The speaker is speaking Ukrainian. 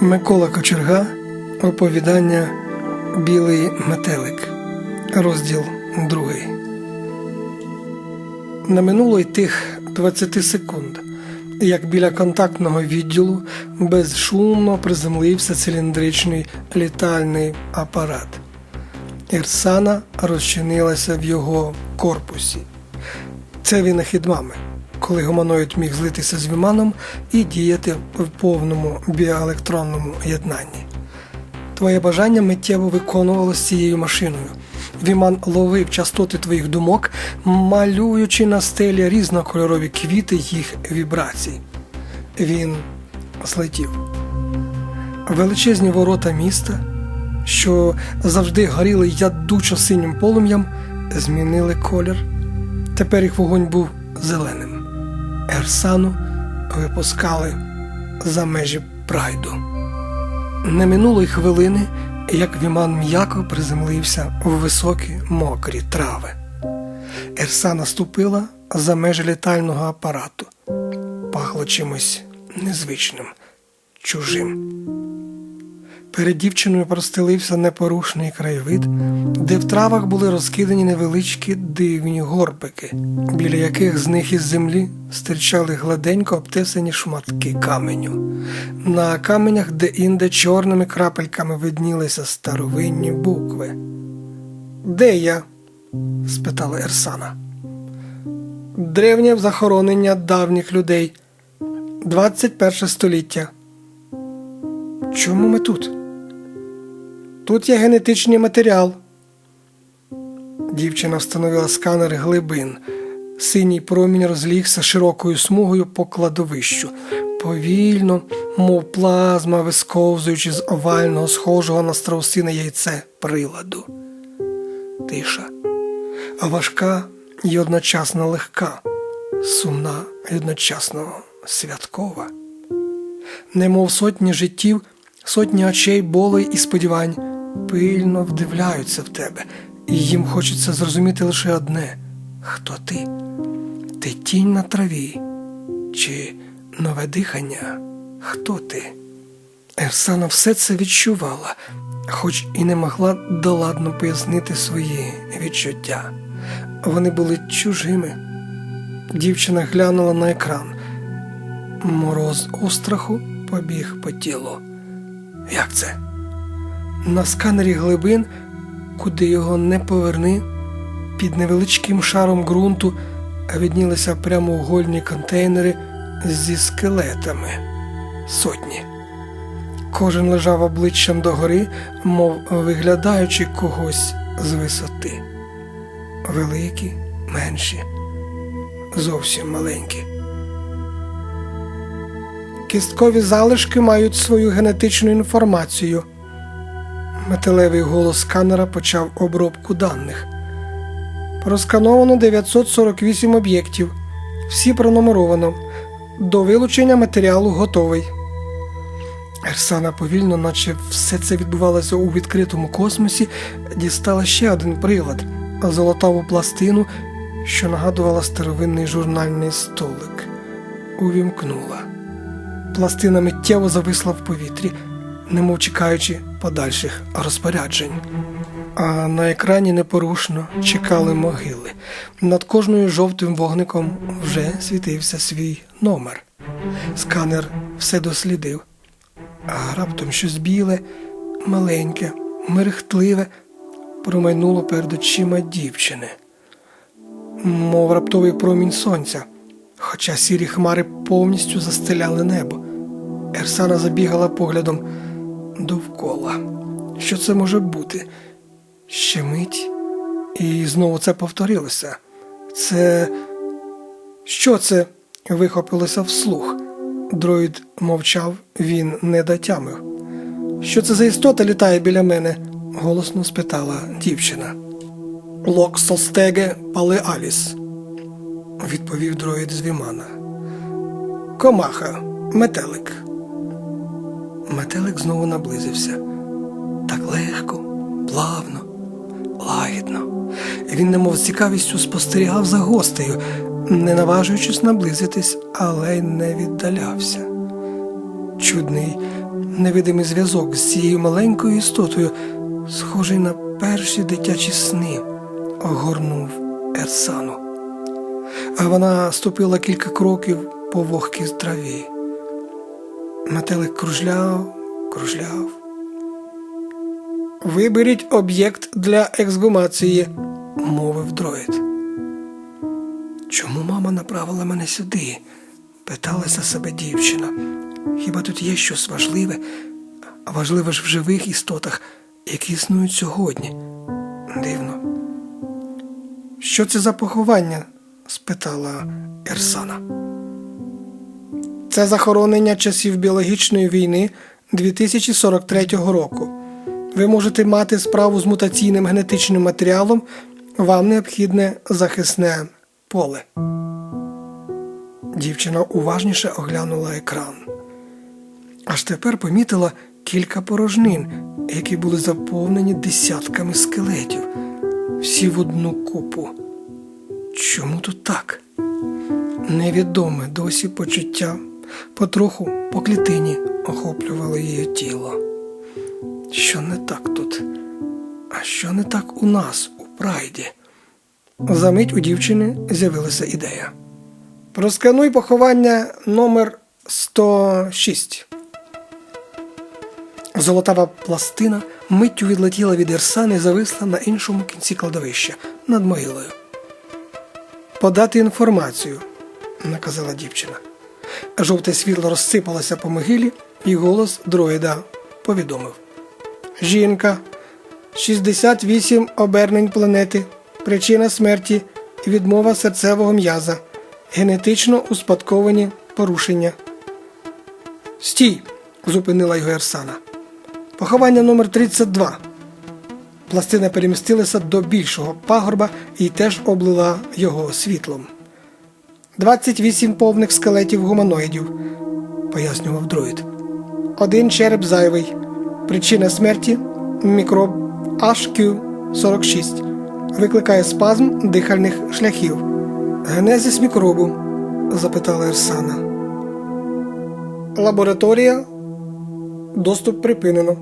Микола Кочерга Оповідання Білий метелик. Розділ другий. Не минуло й тих 20 секунд, як біля контактного відділу безшумно приземлився циліндричний літальний апарат. Ірсана розчинилася в його корпусі. Це винахід мами, коли гуманоїд міг злитися з віманом і діяти в повному біоелектронному єднанні. Твоє бажання миттєво виконувалося цією машиною. Віман ловив частоти твоїх думок, малюючи на стелі різнокольорові квіти їх вібрацій. Він злетів. Величезні ворота міста, що завжди горіли ядучо синім полум'ям, змінили колір. Тепер їх вогонь був зеленим. Ерсану випускали за межі прайду. Не минуло й хвилини, як Віман м'яко приземлився в високі мокрі трави. Ерсана ступила за межі літального апарату. Пахло чимось незвичним, чужим. Перед дівчиною простелився непорушний краєвид, де в травах були розкидані невеличкі дивні горбики, біля яких з них із землі стирчали гладенько обтесані шматки каменю. На каменях де-інде чорними крапельками виднілися старовинні букви. Де я? спитала Ерсана. Древнє захоронення давніх людей. 21 століття. Чому ми тут? Тут є генетичний матеріал. Дівчина встановила сканер глибин. Синій промінь розлігся широкою смугою по кладовищу, повільно, мов плазма, висковзуючи з овального, схожого на страусине яйце приладу. Тиша, а важка і одночасно легка, сумна і одночасно святкова. Немов сотні життів, сотні очей болей і сподівань пильно вдивляються в тебе, і їм хочеться зрозуміти лише одне хто ти? Ти тінь на траві, чи нове дихання? Хто ти? Ерсана все це відчувала, хоч і не могла доладно пояснити свої відчуття. Вони були чужими. Дівчина глянула на екран. Мороз остраху побіг по тілу. Як це? На сканері глибин, куди його не поверни, під невеличким шаром ґрунту виднілися прямоугольні контейнери зі скелетами. Сотні. Кожен лежав обличчям догори, мов виглядаючи когось з висоти. Великі, менші, зовсім маленькі. Кісткові залишки мають свою генетичну інформацію. Металевий голос сканера почав обробку даних. Проскановано 948 об'єктів. Всі пронумеровано. До вилучення матеріалу готовий. Ерсана повільно, наче все це відбувалося у відкритому космосі, дістала ще один прилад золотаву пластину, що нагадувала старовинний журнальний столик. Увімкнула. Пластина миттєво зависла в повітрі, немов чекаючи подальших розпоряджень. А на екрані непорушно чекали могили. Над кожною жовтим вогником вже світився свій номер. Сканер все дослідив. А раптом щось біле, маленьке, мерехтливе промайнуло перед очима дівчини, мов раптовий промінь сонця, хоча сірі хмари повністю застеляли небо. Ерсана забігала поглядом довкола. Що це може бути? Ще мить, і знову це повторилося. Це. Що це? вихопилося вслух. Дроїд мовчав, він не дотямив. Що це за істота літає біля мене? голосно спитала дівчина. Локсостеге палеаліс, відповів дроїд з Вімана. Комаха, метелик. Метелик знову наблизився. Так легко, плавно, лагідно. Він, немов з цікавістю, спостерігав за гостею, не наважуючись наблизитись, але й не віддалявся. Чудний, невидимий зв'язок з цією маленькою істотою, схожий на перші дитячі сни, огорнув Ерсану. А вона ступила кілька кроків по вогкій траві. Метелик кружляв, кружляв. Виберіть об'єкт для ексгумації, мовив дроїд. Чому мама направила мене сюди? питалася себе дівчина. Хіба тут є щось важливе, а важливе ж в живих істотах, які існують сьогодні? Дивно. Що це за поховання? спитала Ерсана. Це захоронення часів біологічної війни 2043 року. Ви можете мати справу з мутаційним генетичним матеріалом, вам необхідне захисне поле. Дівчина уважніше оглянула екран. Аж тепер помітила кілька порожнин, які були заповнені десятками скелетів, всі в одну купу. Чому тут так? Невідоме досі почуття потроху по клітині охоплювало її тіло. Що не так тут? А що не так у нас, у прайді? Замить у дівчини з'явилася ідея. Проскануй поховання номер 106. Золотава пластина миттю відлетіла від Ірсани і зависла на іншому кінці кладовища над могилою. Подати інформацію, наказала дівчина. Жовте світло розсипалося по могилі, і голос дроїда повідомив: Жінка, 68 обернень планети, причина смерті відмова серцевого м'яза, генетично успадковані порушення. Стій! зупинила його Ерсана. Поховання номер 32. Пластина перемістилася до більшого пагорба і теж облила його світлом. 28 повних скелетів гуманоїдів, пояснював дроїд. Один череп зайвий. Причина смерті мікроб HQ46. Викликає спазм дихальних шляхів. Генезис мікробу? запитала Ерсана. Лабораторія. Доступ припинено.